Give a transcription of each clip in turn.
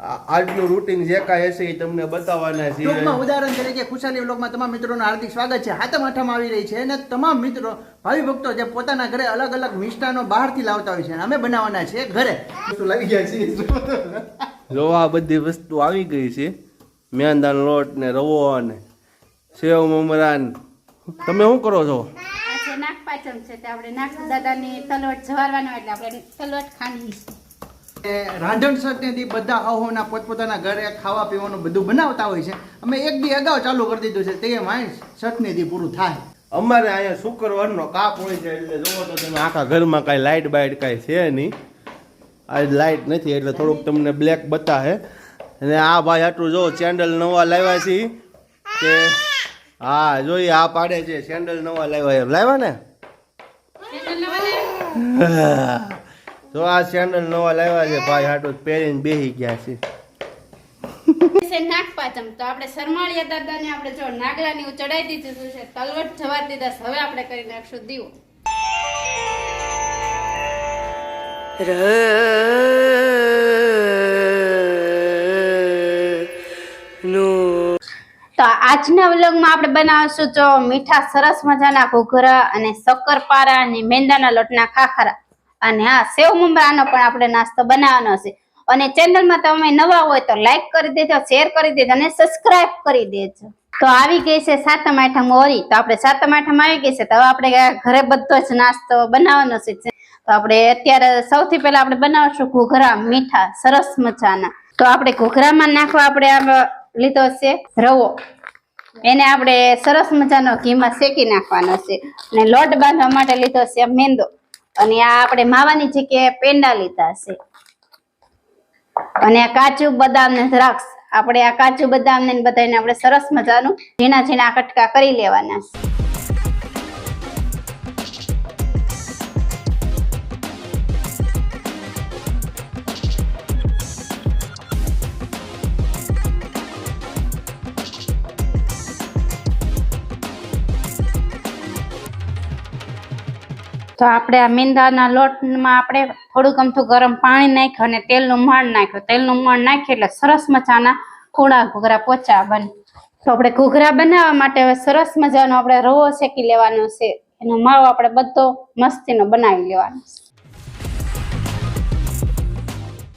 આજનું રૂટિન જે કાંઈ હશે એ તમને બતાવવાના છે ટૂંકમાં ઉદાહરણ તરીકે ખુશાલી વ્લોગમાં તમામ મિત્રોનું હાર્દિક સ્વાગત છે. હાથમ આઠમ આવી રહી છે અને તમામ મિત્રો ભાવિ ભક્તો જે પોતાના ઘરે અલગ અલગ મિષ્ટાનો બહારથી લાવતા હોય છે અને અમે બનાવવાના છે ઘરે. વસ્તુ લાવી ગયા છીએ. જો આ બધી વસ્તુ આવી ગઈ છે. મેંદાનો લોટ ને રવો ને સેવ મમરા તમે શું કરો છો? નાગપાચમ છે આપણે નાગ દાદાની તલવટ જવારવાનો એટલે આપણે તલવટ ખાંડી રાંધણ સટનેથી બધા અહોના પોતપોતાના ઘરે ખાવા પીવાનું બધું બનાવતા હોય છે. અમે એક દી અગાઉ ચાલુ કરી દીધું છે. તે માઇન્ડ સટનેથી પૂરું થાય. અમારે અહીંયા શુક્રવારનો કાપ હોય છે એટલે જોવો તો તમે આખા ઘરમાં કાંઈ લાઇટ બાઇટ કાંઈ છે નહીં. આજ લાઇટ નથી એટલે થોડુંક તમને બ્લેક બતાવે અને આ ભાઈ આટલું જો સેન્ડલ નવા લાવ્યા છે. કે હા જોઈએ આ પાડે છે. સેન્ડલ નવા લાવ્યા એમ લાવ્યા ને? જો આ સેન્ડલ નવા લાવ્યા છે ભાઈ હાટો પહેરીને બેહી ગયા છે. નાગપાચમ તો આપણે શરમાળિયા દાદાને આપણે જો નાગલાની ચડાઈ દીધું છે તલવટ જવાર દીધા હવે આપણે કરી નાખશું દીવો. તો આજના વ્લોગમાં આપણે બનાવશું જો મીઠા સરસ મજાના ઘૂઘરા અને શક્કરપારા અને મેંદાના લોટના ખાખરા. અને હા, સેવ મમરાનો પણ આપણે નાસ્તો બનાવવાનો છે. અને ચેનલમાં તમે નવા હોય તો લાઈક કરી દેજો, શેર કરી દેજો અને સબસ્ક્રાઇબ કરી દેજો. તો આવી ગઈ છે સાતમ આઠમ ઓરી. તો આપણે સાતમ આઠમ આવી ગઈ છે. તો આપણે ઘરે બધો જ નાસ્તો બનાવવાનો છે. તો આપણે અત્યારે સૌથી પહેલા આપણે બનાવશું ઘૂઘરા મીઠા, સરસ મજાના. તો આપણે ઘૂઘરામાં નાખવા આપણે લીધો છે રવો. એને આપણે સરસ મજાનો ઘીમાં શેકી નાખવાનો છે. અને લોટ બાંધવા માટે લીધો છે મેંદો. અને આ આપણે માવાની જગ્યાએ પેંડા લીધા છે. અને આ કાજુ બદામ ને દ્રાક્ષ, આપણે આ કાજુ બદામ ને બધાને આપણે સરસ મજાનું ઝીણા ઝીણા કટકા કરી લેવાના છે. તો આપણે આ મીંદાના લોટમાં આપણે થોડુંક અમથું ગરમ પાણી નાખ્યું અને તેલનું મણ નાખ્યું. તેલનું મણ નાખ્યું એટલે સરસ મજાના થોડા ઘૂઘરા પોચા બને. તો આપણે ઘૂઘરા બનાવવા માટે હવે સરસ મજાનો આપણે રવો શેકી લેવાનો છે. એનો માવો આપણે બધો મસ્તીનો બનાવી લેવાનો છે.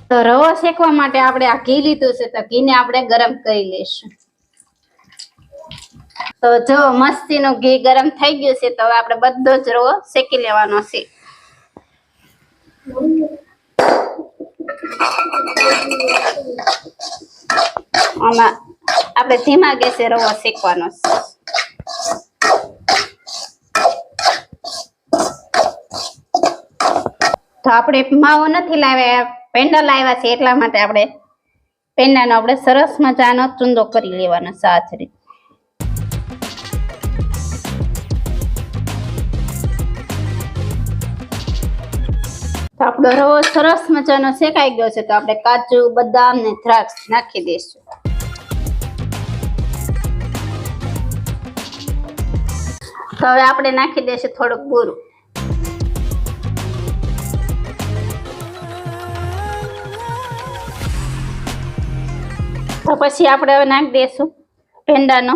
તો રવો શેકવા માટે આપણે આ ઘી લીધું છે. તો ઘીને આપણે ગરમ કરી લઈશું. તો જો મસ્તીનું ઘી ગરમ થઈ ગયું છે, તો આપણે બધો જ રવો શેકી લેવાનો છે. આપણે ધીમા ગેસે રવો શેકવાનો છે. તો આપણે માવો નથી લાવ્યા, પેંડા લાવ્યા છે, એટલા માટે આપણે પેંડાનો આપણે સરસ મજાનો ચૂંદો કરી લેવાનો સાથ રીતે તો આપણો રવો સરસ મજાનો શેકાઈ ગયો છે, તો આપણે કાજુ, બદામ ને દ્રાક્ષ નાખી દઈશું. તો હવે આપણે નાખી દઈશું થોડુંક બુરું. તો પછી આપણે હવે નાખી દઈશું પેંડાનો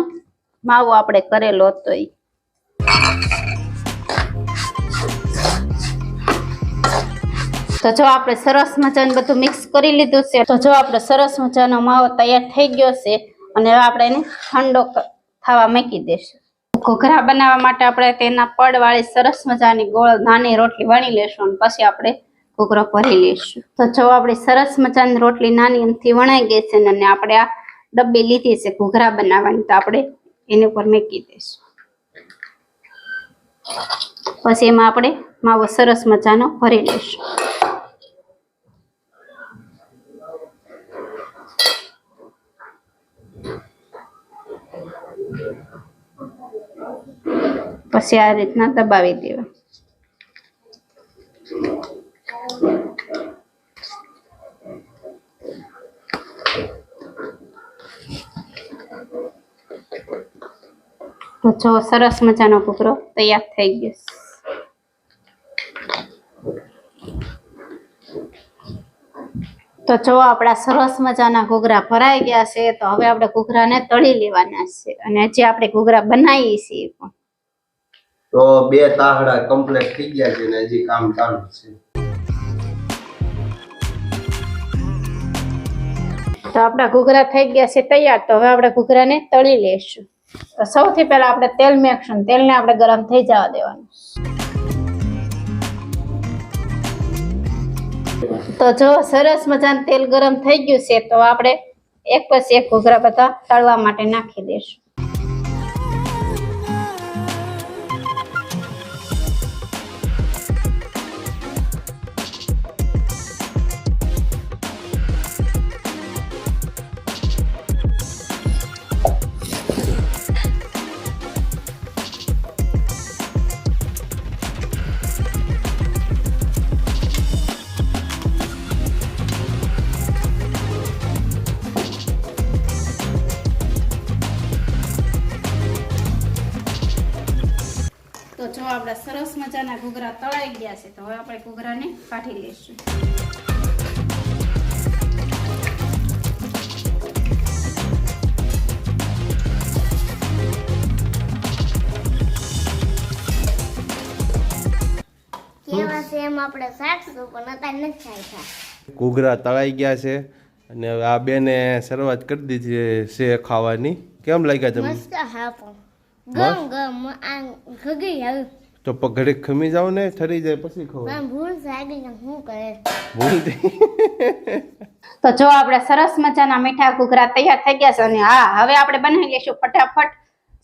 માવો આપણે કરેલો હતો ઈ. તો જો આપણે સરસ મજાનું બધું મિક્સ કરી લીધું છે, તો જો આપણે સરસ મજાનો માવો તૈયાર થઈ ગયો છે અને આપણે એને ઠંડો થવા મૂકી દઈશું. ઘૂઘરા બનાવવા માટે આપણે તેના પડવાળી સરસ મજાની ગોળ નાની રોટલી વણી લેશું અને પછી આપણે ઘૂઘરો ભરી લઈશું. તો જો આપણી સરસ મજાની રોટલી નાની એમથી વણાઈ ગઈ છે અને આપણે આ ડબ્બી લીધી છે ઘૂઘરા બનાવવાની, તો આપણે એની ઉપર મૂકી દઈશું. પછી એમાં આપણે માવો સરસ મજાનો ભરી લઈશું. પછી આ રીતના દબાવી દેવા. તો જો સરસ મજાનો ઘૂઘરો તૈયાર થઈ ગયો તો જો આપણા સરસ મજાના ઘૂઘરા ભરાઈ ગયા છે, તો હવે આપણે ઘૂઘરાને તળી લેવાના છે. અને જે આપણે ઘૂઘરા બનાવીએ છીએ પણ. તો બે તાહડા કમ્પ્લીટ થઈ ગયા છે ને હજી કામ ચાલુ છે. તો આપણા ઘૂઘરા થઈ ગયા છે તૈયાર, તો હવે આપણે ઘૂઘરાને તળી લેશું તો સૌથી પહેલા આપણે તેલ મેકશું તેલને આપણે ગરમ થઈ જવા દેવાનું. તો જો સરસ મજાનું તેલ ગરમ થઈ ગયું છે, તો આપણે એક પછી એક ઘૂઘરા બધા તળવા માટે નાખી દઈશું. તો જો આપણા સરસ મજાના ઘૂઘરા તળાઈ ગયા છે તો હવે આપણે ઘૂઘરાને કાઢી લઈશું. ઘૂઘરા તળાઈ ગયા છે અને આ બેને શરૂઆત કરી દીધી છે ખાવાની. કેમ લાગ્યા તમને? મસ્ત હા પણ. ગમ ગમ આ ખગી હવે. તો પગડે ખમી જાવ ને ઠરી જાય પછી પણ ભૂલ સાગી ને શું કરે? ભૂલ તો જો આપણે સરસ મજાના મીઠા ઘૂઘરા તૈયાર થઈ ગયા છે અને હા હવે આપણે બનાવી લઈશું ફટાફટ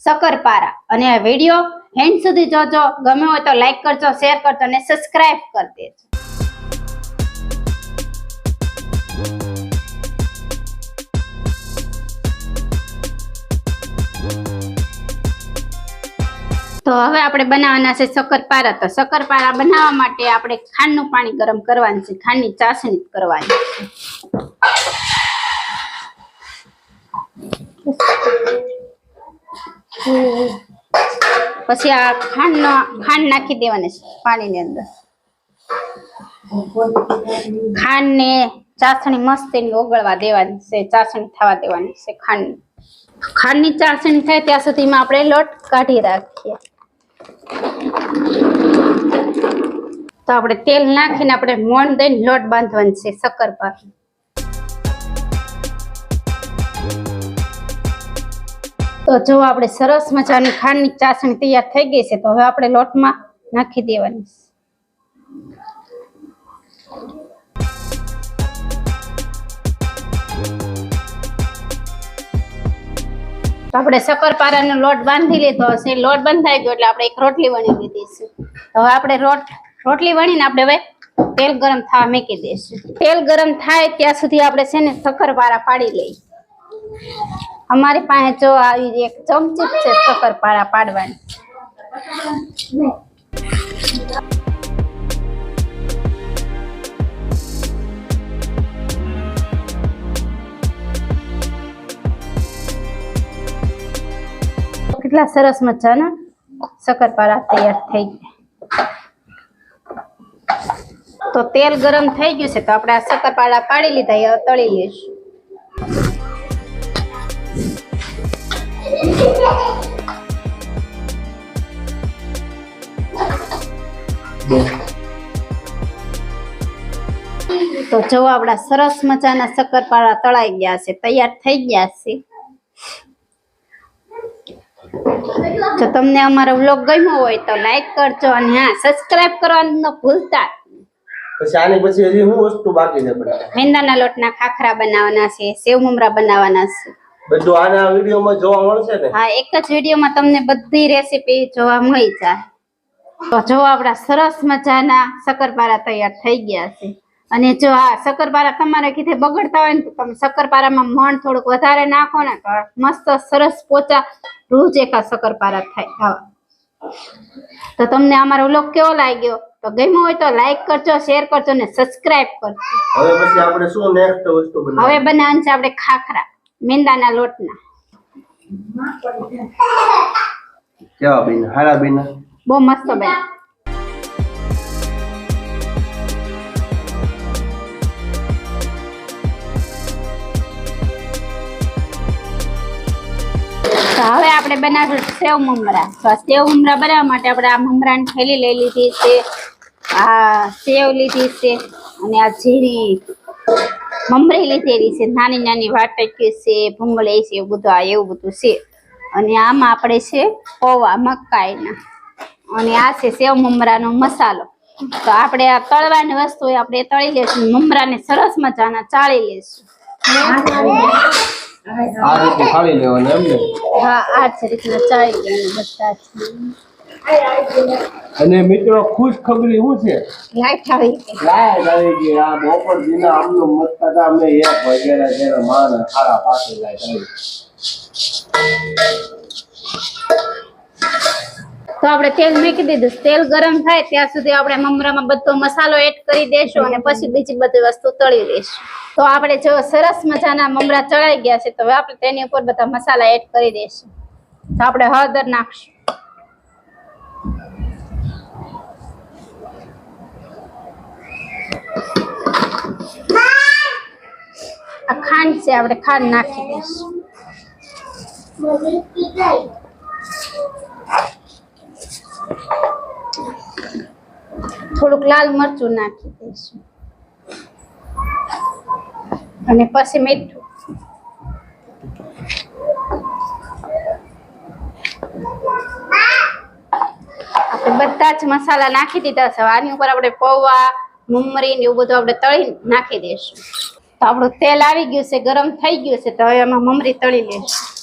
શક્કરપારા. અને આ વીડિયો હેન્ડ સુધી જોજો. ગમે હોય તો લાઈક કરજો શેર કરજો અને સબસ્ક્રાઇબ કરી દેજો. તો હવે આપણે બનાવવાના છે શક્કરપારા તો શક્કરપારા બનાવવા માટે આપણે ખાંડનું પાણી ગરમ કરવાનું છે. ખાંડની ચાસણી કરવાની પછી આ ખાંડનો, ખાંડ નાખી દેવાની છે પાણીની અંદર. ખાંડ ને ચાસણી મસ્ત એની ઓગળવા દેવાની છે. ચાસણી થવા દેવાની છે ખાંડ ખાંડની ચાસણી થાય ત્યાં સુધીમાં આપણે લોટ કાઢી રાખીએ. તો આપણે તેલ નાખીને આપણે મોણ દઈને લોટ બાંધવાનું છે શક્કરપારા તો જો આપણે સરસ મજાની ખાંડની ચાસણી તૈયાર થઈ ગઈ છે, તો હવે આપણે લોટમાં નાખી દેવાની છે. આપણે શક્કરપારાનો લોટ બાંધી લીધો હશે. લોટ બંધાઈ ગયો એટલે આપણે એક રોટલી વણી દીધી છે. હવે આપણે રોટ, રોટલી વણીને આપણે હવે તેલ ગરમ થવા મૂકી દઈશું. તેલ ગરમ થાય ત્યાં સુધી આપણે છે ને શક્કરપારા પાડી લઈએ. અમારી પાસે જો આવી એક ચમચી છે શક્કરપારા પાડવાની. કેટલા સરસ મજાના શક્કરપારા તૈયાર થઈ ગયા. તો તેલ ગરમ થઈ ગયું છે, તો આપણે આ શક્કરપારા પાડી લીધા, એ તળી લઈશું. તો જો આપણા સરસ મજાના શક્કરપારા તળાઈ ગયા છે, તૈયાર થઈ ગયા છે. જો તમને અમારો વ્લોગ ગમ્યો હોય તો લાઈક કરજો અને હા સબસ્ક્રાઇબ કરવાનું ન ભૂલતા પછી આની પછી હજી હું વસ્તુ બાકી છે મેંદાના લોટના ખાખરા બનાવવાના છે સેવ મમરા બનાવવાના છે. બધું આના વિડીયોમાં જોવા મળશે ને? હા એક જ વિડીયોમાં તમને બધી રેસીપી જોવા મળી જાય. તો જો આપણા સરસ મજાના શક્કરપારા તૈયાર થઈ ગયા છે. અને જો આ શક્કરપારા તમારે કીધે બગડતા હોય ને તો તમે શક્કરપારામાં મણ થોડુંક વધારે નાખો ને તો મસ્ત સરસ પોચા રોજ જેકા શક્કરપારા થાય આવા તો તમને અમારો વ્લોગ કેવો લાગ્યો? તો ગમ્યો હોય તો લાઈક કરજો શેર કરજો ને સબસ્ક્રાઇબ કરજો. હવે પછી આપણે શું નેક્સ્ટ વસ્તુ હવે બનાવવાનું છે આપણે ખાખરા મેંદાના લોટના. કેવા બેન હારા બેન બહુ મસ્ત બને આપણે બનાવીશું સેવ મમરા. તો સેવ મમરા બનાવવા માટે આપણે આ મમરાની થેલી લઈ લીધી છે, આ સેવ લીધી છે, અને આ ઝીણી મમરી લીધેલી છે, નાની નાની વાટકી છે, ભૂંગળી છે, એવું બધું, આ એવું બધું છે. અને આમાં આપણે છે પૌવા, મકાઈના. અને આ છે સેવ મમરાનો મસાલો. તો આપણે આ તળવાની વસ્તુ આપણે તળી લેશું મમરાને સરસ મજાના ચાળી લેશું આ રીતે ખાલી લેવાનું એમ ને? હા આ છે રીતના ચાળી ગયું બધા. અને મિત્રો ખુશ ખબરી શું છે? લાઈટ આવી ગઈ. લાય આવી ગઈ. આ બપોર દિના આમનું મત હતા. અમે એક વગેરે જેને માન ખાડા પાસે લાઈટ આવી તો આપણે તેલ મૂકી દીધું. તેલ ગરમ થાય ત્યાં સુધી આપણે મમરામાં બધો મસાલો એડ કરી દેશું અને પછી બીજી બધી વસ્તુ તળી દઈશું તો આપણે જો સરસ મજાના મમરા ચડાઈ ગયા છે, તો હવે આપણે તેની ઉપર બધા મસાલા એડ કરી દઈશું તો આપણે હળદર નાખશું. આ ખાંડ છે, આપણે ખાંડ નાખી દઈશું. થોડુંક લાલ મરચું નાખી દઈશું. અને પછી મીઠું. આપણે બધા જ મસાલા નાખી દીધા છે. આની ઉપર આપણે પૌવા, મમરી ને એવું બધું આપણે તળી નાખી દઈશું. તો આપણું તેલ આવી ગયું છે, ગરમ થઈ ગયું છે, તો હવે એમાં મમરી તળી લઈશું.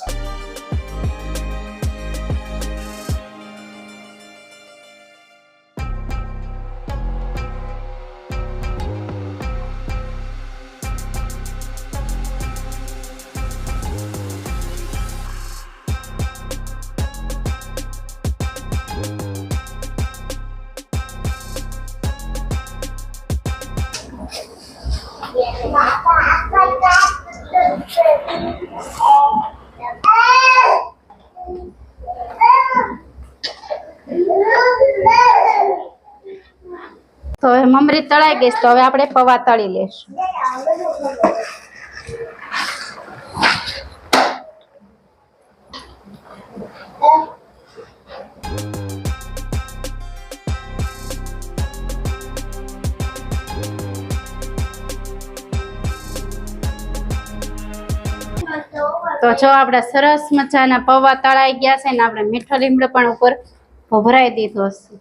તળાઈ ગઈ તો હવે આપણે પૌવા તળી લેશું તો જો આપણે સરસ મજાના પૌવા તળાઈ ગયા છે ને આપણે મીઠો લીમડો પણ ઉપર ભભરાઈ દીધો છે.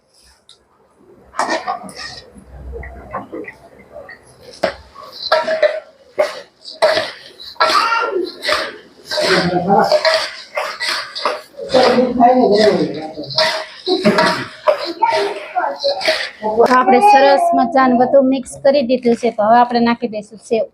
આપણે સરસ મજાનું બધું મિક્સ કરી દીધું છે, તો હવે આપણે નાખી દઈશું સેવ.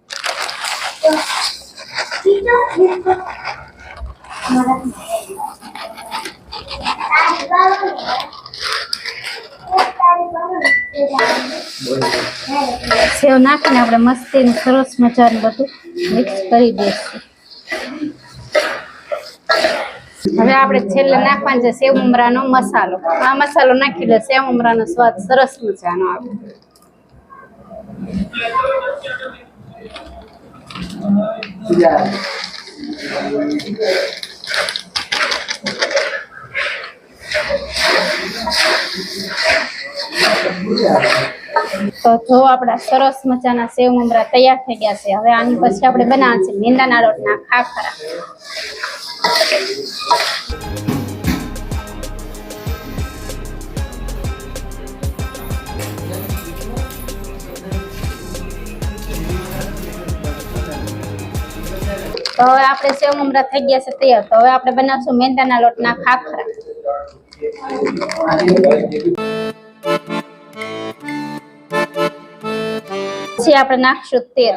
સેવ નાખીને આપણે મસ્તીનું સરસ મજાનું બધું મિક્સ કરી દઈશું. હવે આપણે છેલ્લે નાખવાનો છે સેવ મમરાનો મસાલો. આ મસાલો નાખી લે સેવ મમરાનો સ્વાદ સરસ મજાનો આવે. તો જો આપણા સરસ મજાના સેવ મમરા તૈયાર થઈ ગયા છે. હવે આની પછી આપણે બનાવવાનું છે મેંદાના લોટના ખાખરા. તો હવે આપણે સેવ મમરા થઈ ગયા છે તૈયાર તો હવે આપણે બનાવશું મેંદાના લોટના ખાખરા પછી આપણે નાખશું તેલ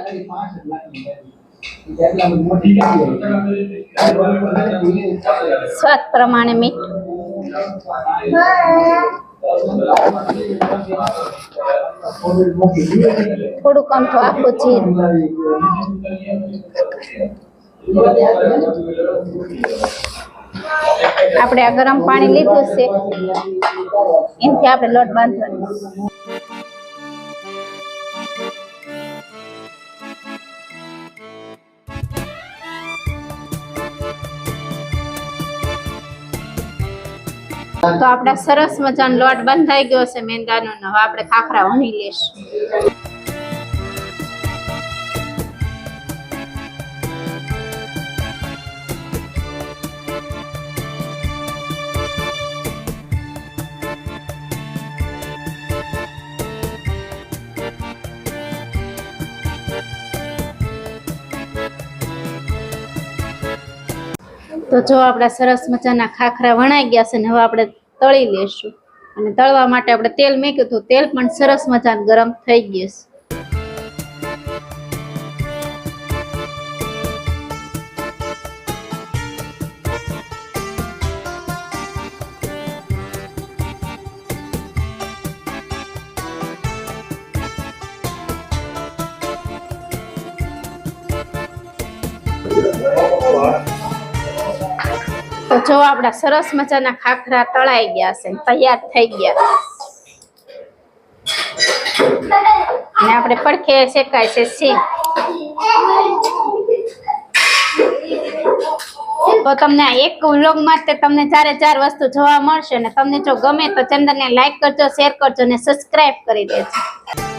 સ્વાદ પ્રમાણે મીઠું થોડુંક અમથું આખું જીરું આપણે આ ગરમ પાણી લીધું છે. એનાથી આપણે લોટ બાંધવાનો. તો આપડા સરસ મજાનો લોટ બંધાઈ ગયો છે મેંદાનો. નવા આપણે ખાખરા વણી લેશું તો જો આપણા સરસ મજાના ખાખરા વણાઈ ગયા છે ને હવે આપણે તળી લેશું. અને તળવા માટે આપણે તેલ મેક્યું હતું. તેલ પણ સરસ મજાનું ગરમ થઈ ગયું છે. જો આપણા સરસ મજાના ખાખરા તળાઈ ગયા છે, તૈયાર થઈ ગયા. અને આપણે પડખે શેકાય છે સી તો તમને એક વ્લોગમાં તે તમને ચારે ચાર વસ્તુ જોવા મળશે અને તમને જો ગમે તો ચંદનને લાઈક કરજો શેર કરજો અને સબસ્ક્રાઇબ કરી દેજો.